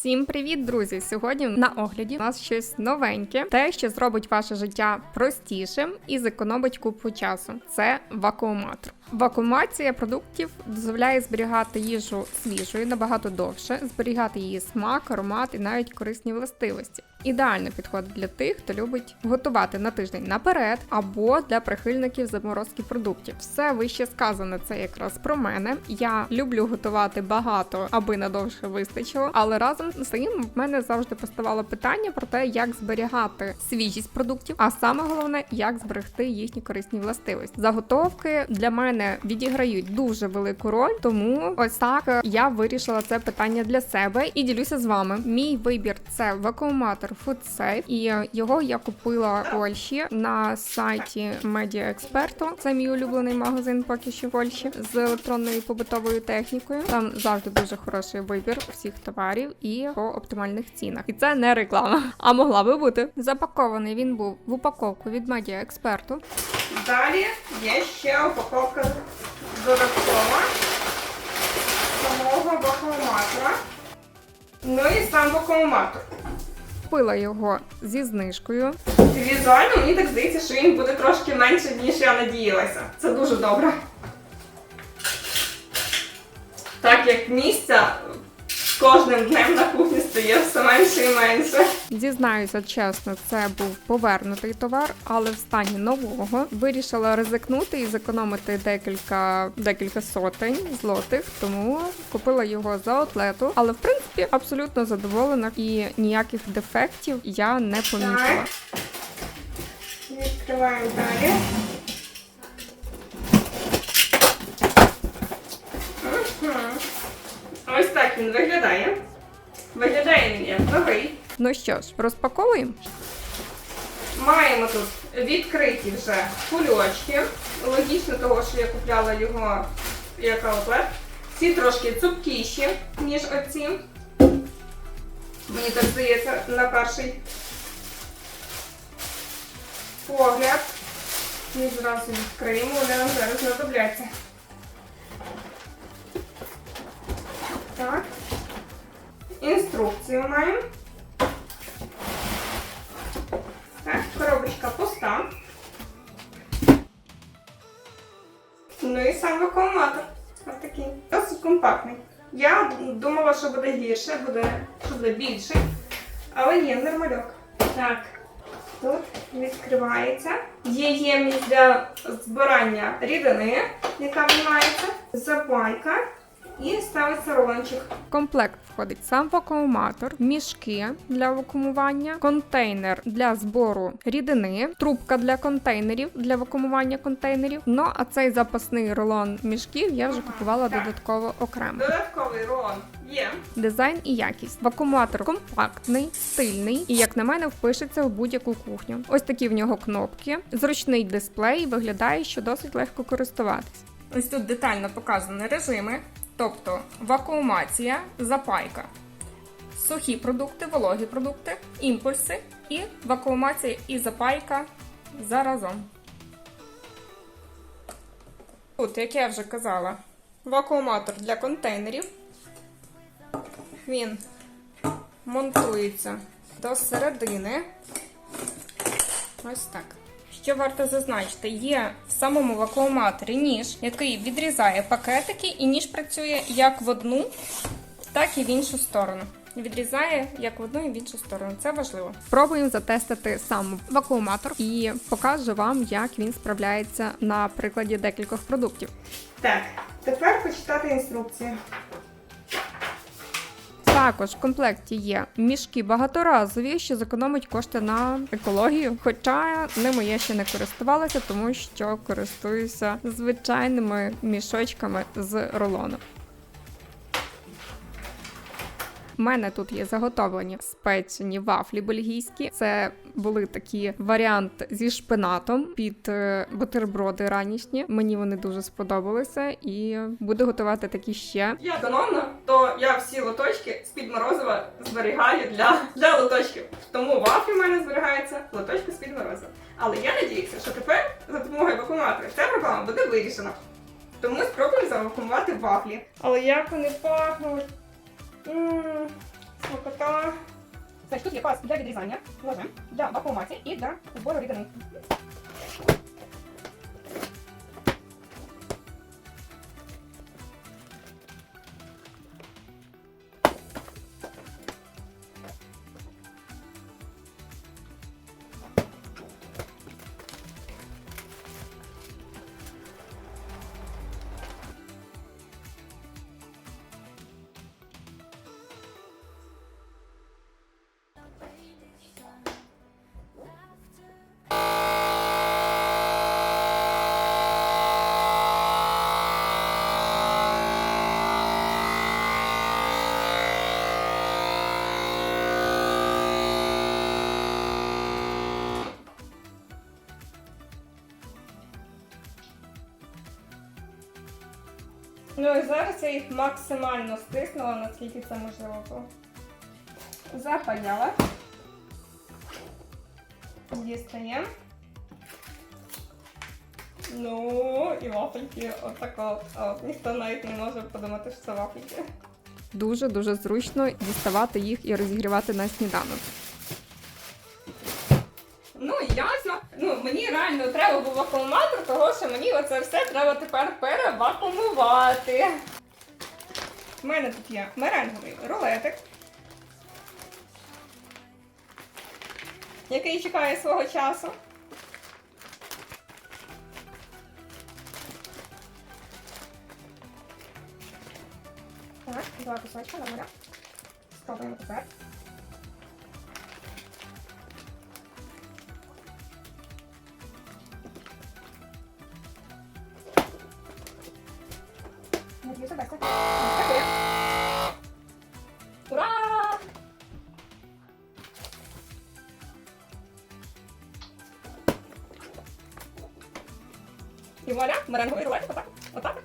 Всім привіт, друзі! Сьогодні на огляді у нас щось новеньке, те, що зробить ваше життя простішим і зекономить купу часу. Це вакууматор. Вакуумація продуктів дозволяє зберігати їжу свіжою набагато довше, зберігати її смак, аромат і навіть корисні властивості. Ідеально підходить для тих, хто любить готувати на тиждень наперед або для прихильників заморозки продуктів. Все вище сказане це якраз про мене. Я люблю готувати багато, аби надовше вистачило. Але разом з тим в мене завжди поставало питання про те, як зберігати свіжість продуктів, а саме головне, як зберегти їхні корисні властивості. Заготовки для мене відіграють дуже велику роль, тому ось так я вирішила це питання для себе і ділюся з вами. Мій вибір це вакууматор FoodSafe, і його я купила в Польщі на сайті Media Expert. Це мій улюблений магазин поки що в Польщі з електронною побутовою технікою. Там завжди дуже хороший вибір всіх товарів і по оптимальних цінах. І це не реклама, а могла би бути. Запакований він був в упаковку від Media Expert. Далі є ще упаковка додаткова самого вакууматора. Ну і сам вакууматор. Купила його зі знижкою. Візуально мені так здається, що він буде трошки менше, ніж я надіялася. Це дуже добре. Так як місця з кожним днем на кухні стає все менше і менше. Зізнаюся чесно, це був повернутий товар, але в стані нового вирішила ризикнути і зекономити декілька декілька сотень злотих, тому купила його за отлету. Але в принципі абсолютно задоволена і ніяких дефектів я не помітила. Так. Відкриваємо далі. Ось так він виглядає. Виглядає він як новий. Ну що ж, розпаковуємо. Маємо тут відкриті вже кульочки. Логічно того, що я купляла його як аутлет. Ці трошки цупкіші, ніж оці. Мені так здається на перший погляд. Ми зразу відкриємо, вони нам зараз знадобляться. Так. Інструкцію маємо. Так, коробочка пуста. Ну і сам вакууматор. Ось такий. Досить компактний. Я думала, що буде гірше, буде, що буде більше. Але ні, нормальок. Так. Тут відкривається. Є ємність для збирання рідини, яка виймається, запайка і ставиться рулончик. В комплект входить сам вакууматор, мішки для вакуумування, контейнер для збору рідини, трубка для контейнерів для вакуумування контейнерів. Ну а цей запасний рулон мішків я вже купувала додатково окремо. Додатковий рулон є. Дизайн і якість. Вакууматор компактний, стильний і, як на мене, впишеться в будь-яку кухню. Ось такі в нього кнопки, зручний дисплей, виглядає, що досить легко користуватись. Ось тут детально показані режими, тобто вакуумація, запайка, сухі продукти, вологі продукти, імпульси і вакуумація і запайка заразом. Тут, як я вже казала, вакууматор для контейнерів. Він монтується до середини. Ось так. Що варто зазначити, є в самому вакууматорі ніж, який відрізає пакетики, і ніж працює як в одну, так і в іншу сторону. Відрізає як в одну і в іншу сторону. Це важливо. Пробуємо затестити сам вакууматор і покажу вам, як він справляється на прикладі декількох продуктів. Так, тепер почитати інструкцію. Також в комплекті є мішки багаторазові, що зекономить кошти на екологію. Хоча ними я ще не користувалася, тому що користуюся звичайними мішочками з рулону. У мене тут є заготовлені спечені вафлі бельгійські. Це були такі варіант зі шпинатом під е, бутерброди ранішні. Мені вони дуже сподобалися, і буду готувати такі ще. Я економна, то я всі лоточки з-під морозива зберігаю для, для лоточків. Тому вафлі в мене зберігаються лоточки з-під морозива. Але я надіюся, що тепер за допомогою вакууматора ця проблема буде вирішена. Тому спробуємо завакуумувати вафлі. Але як вони пахнуть? Смокота. Значить, тут є пас для відрізання, ложим, для вакуумації и для збору рідини. Ну і зараз я їх максимально стиснула, наскільки це можливо було. Запаляла. Дістаємо. Ну, і вафельки отако. От ніхто навіть не може подумати, що це вафельки. Дуже дуже зручно діставати їх і розігрівати на сніданок. Ну, ясно. Ну, мені реально треба був вакууматор, того що мені оце все треба тепер перевакуумувати. У мене тут є меренговий рулетик, який чекає свого часу. Так, два кусочка, добре. Спробуємо тепер. І вуаля, меренговий рулетик, отак. Отак.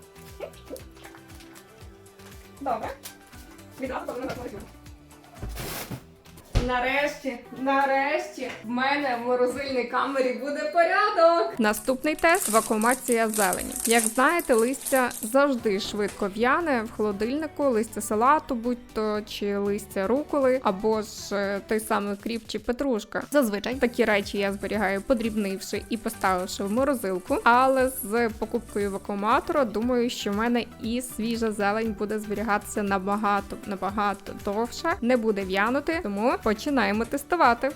Добре. Відразу повинна готувати. Нарешті, нарешті, в мене в морозильній камері буде порядок. Наступний тест вакуумація зелені. Як знаєте, листя завжди швидко в'яне в холодильнику, листя салату, будь-то чи листя руколи, або ж е, той самий кріп чи петрушка. Зазвичай такі речі я зберігаю, подрібнивши і поставивши в морозилку. Але з покупкою вакууматора думаю, що в мене і свіжа зелень буде зберігатися набагато набагато довше, не буде в'янути, тому починаємо тестувати.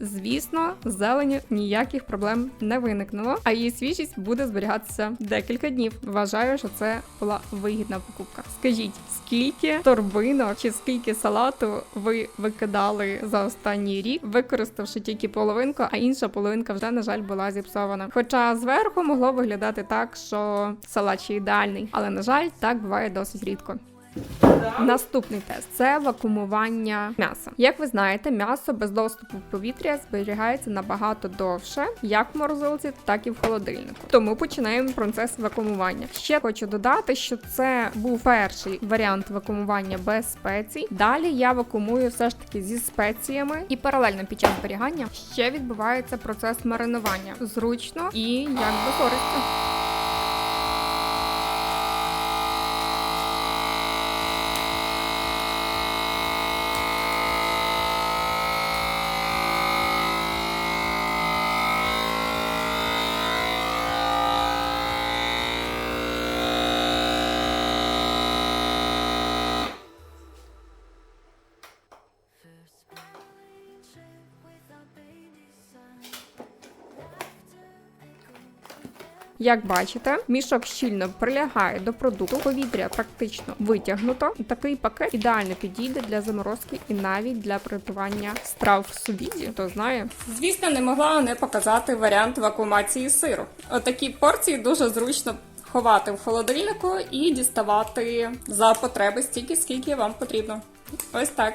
Звісно, з зеленю ніяких проблем не виникнуло, а її свіжість буде зберігатися декілька днів. Вважаю, що це була вигідна покупка. Скажіть, скільки торбинок чи скільки салату ви викидали за останній рік, використавши тільки половинку, а інша половинка вже, на жаль, була зіпсована. Хоча зверху могло виглядати так, що салат ще ідеальний, але на жаль, так буває досить рідко. Наступний тест це вакуумування м'яса. Як ви знаєте, м'ясо без доступу повітря зберігається набагато довше, як в морозилці, так і в холодильнику. Тому починаємо процес вакуумування. Ще хочу додати, що це був перший варіант вакуумування без спецій. Далі я вакуумую все ж таки зі спеціями, і паралельно під час зберігання ще відбувається процес маринування. Зручно і якби корисно. Як бачите, мішок щільно прилягає до продукту, повітря практично витягнуто. Такий пакет ідеально підійде для заморозки і навіть для приготування страв в субізі. Хто знає, звісно, не могла не показати варіант вакуумації сиру. Отакі порції дуже зручно. Ховати в холодильнику і діставати за потреби стільки, скільки вам потрібно. Ось так.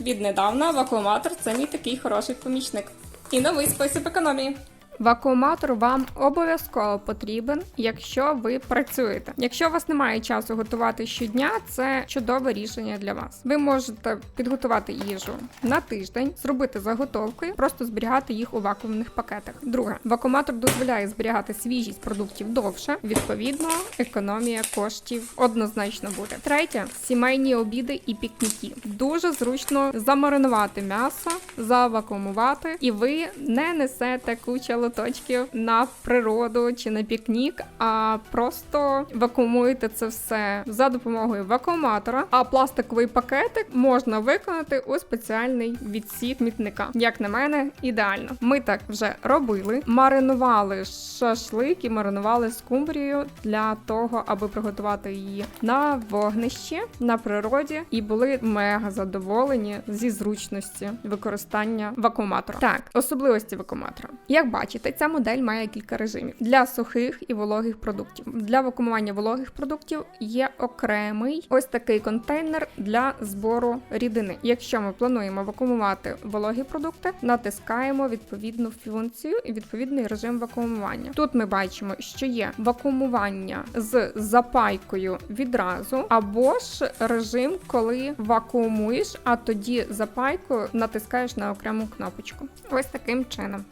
Віднедавна вакууматор це мій такий хороший помічник. І новий спосіб економії. Вакууматор вам обов'язково потрібен, якщо ви працюєте. Якщо у вас немає часу готувати щодня, це чудове рішення для вас. Ви можете підготувати їжу на тиждень, зробити заготовки, просто зберігати їх у вакуумних пакетах. Друге, вакууматор дозволяє зберігати свіжість продуктів довше. Відповідно, економія коштів однозначно буде. Третє сімейні обіди і пікніки. Дуже зручно замаринувати м'ясо, завакуумувати, і ви не несете куча лоточків на природу чи на пікнік, а просто вакуумуєте це все за допомогою вакууматора. А пластиковий пакетик можна виконати у спеціальний відсік смітника. Як на мене, ідеально. Ми так вже робили. Маринували шашлик і маринували скумбрію для того, аби приготувати її на вогнищі на природі, і були мега задоволені зі зручності використання вакууматора. Так, особливості вакууматора. Як бачите, ця модель має кілька режимів для сухих і вологих продуктів. Для вакуумування вологих продуктів є окремий ось такий контейнер для збору рідини. Якщо ми плануємо вакуумувати вологі продукти, натискаємо відповідну функцію і відповідний режим вакуумування. Тут ми бачимо, що є вакуумування з запайкою відразу, або ж режим, коли вакуумуєш, а тоді запайкою натискаєш на окрему кнопочку. Ось таким чином.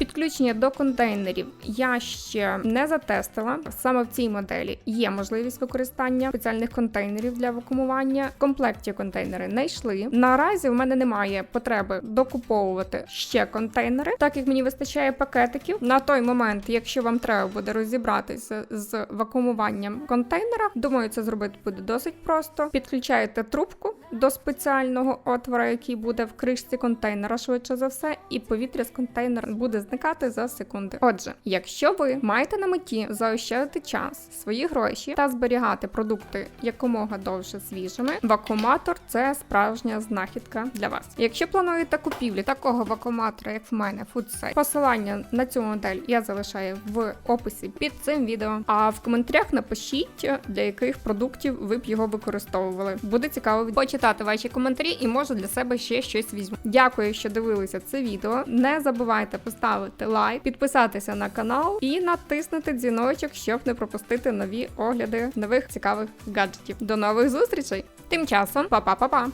Підключення до контейнерів я ще не затестила. Саме в цій моделі є можливість використання спеціальних контейнерів для вакуумування. В комплекті контейнери не йшли. Наразі в мене немає потреби докуповувати ще контейнери, так як мені вистачає пакетиків. На той момент, якщо вам треба буде розібратися з вакуумуванням контейнера, думаю, це зробити буде досить просто. Підключаєте трубку до спеціального отвора, який буде в кришці контейнера, швидше за все, і повітря з контейнера буде зникати за секунди. Отже, якщо ви маєте на меті заощадити час, свої гроші та зберігати продукти якомога довше свіжими, вакууматор це справжня знахідка для вас. Якщо плануєте купівлю такого вакууматора, як в мене, FoodSafe, посилання на цю модель я залишаю в описі під цим відео. А в коментарях напишіть, для яких продуктів ви б його використовували. Буде цікаво почитати ваші коментарі і може для себе ще щось візьму. Дякую, що дивилися це відео. Не забувайте поставити лайк, підписатися на канал і натиснути дзвіночок, щоб не пропустити нові огляди нових цікавих гаджетів. До нових зустрічей! Тим часом, па-па-па-па!